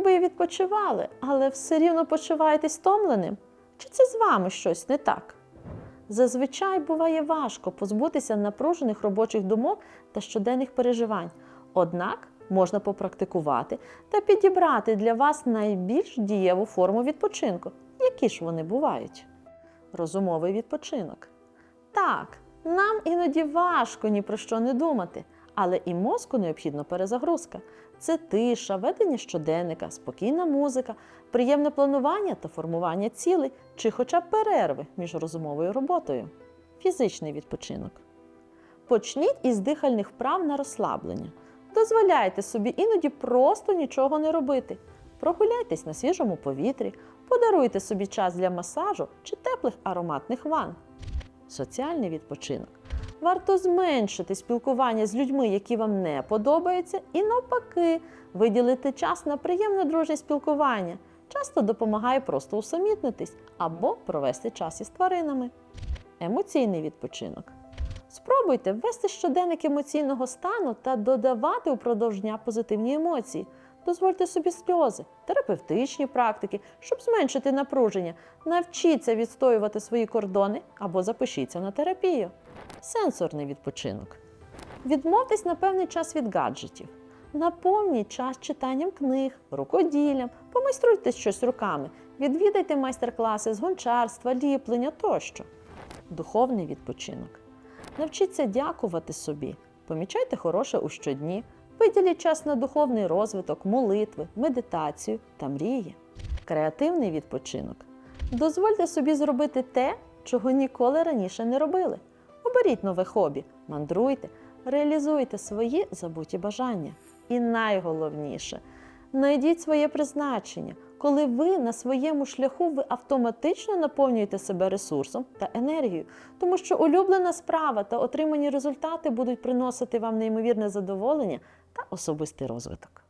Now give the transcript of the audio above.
ніби і відпочивали, але все рівно почуваєтесь втомленим? Чи це з вами щось не так? Зазвичай буває важко позбутися напружених робочих думок та щоденних переживань. Однак можна попрактикувати та підібрати для вас найбільш дієву форму відпочинку. Які ж вони бувають? Розумовий відпочинок. Так, нам іноді важко ні про що не думати, але і мозку необхідна перезагрузка. Це тиша, ведення щоденника, спокійна музика, приємне планування та формування цілей, чи хоча б перерви між розумовою роботою. Фізичний відпочинок. Почніть із дихальних вправ на розслаблення. Дозволяйте собі іноді просто нічого не робити. Прогуляйтесь на свіжому повітрі, подаруйте собі час для масажу чи теплих ароматних ванн. Соціальний відпочинок. Варто зменшити спілкування з людьми, які вам не подобаються, і навпаки, виділити час на приємне дружнє спілкування. Часто допомагає просто усамітнитись або провести час із тваринами. Емоційний відпочинок. Спробуйте ввести щоденник емоційного стану та додавати упродовж дня позитивні емоції. Дозвольте собі сльози, терапевтичні практики, щоб зменшити напруження. Навчіться відстоювати свої кордони або запишіться на терапію. Сенсорний відпочинок. Відмовтесь на певний час від гаджетів. Наповніть час читанням книг, рукоділлям, помайструйте щось руками, відвідайте майстер-класи з гончарства, ліплення тощо. Духовний відпочинок. Навчіться дякувати собі, помічайте хороше у щодні, виділіть час на духовний розвиток, молитви, медитацію та мрії. Креативний відпочинок. Дозвольте собі зробити те, чого ніколи раніше не робили. Оберіть нове хобі, мандруйте, реалізуйте свої забуті бажання. І найголовніше знайдіть своє призначення. Коли ви на своєму шляху ви автоматично наповнюєте себе ресурсом та енергією, тому що улюблена справа та отримані результати будуть приносити вам неймовірне задоволення та особистий розвиток.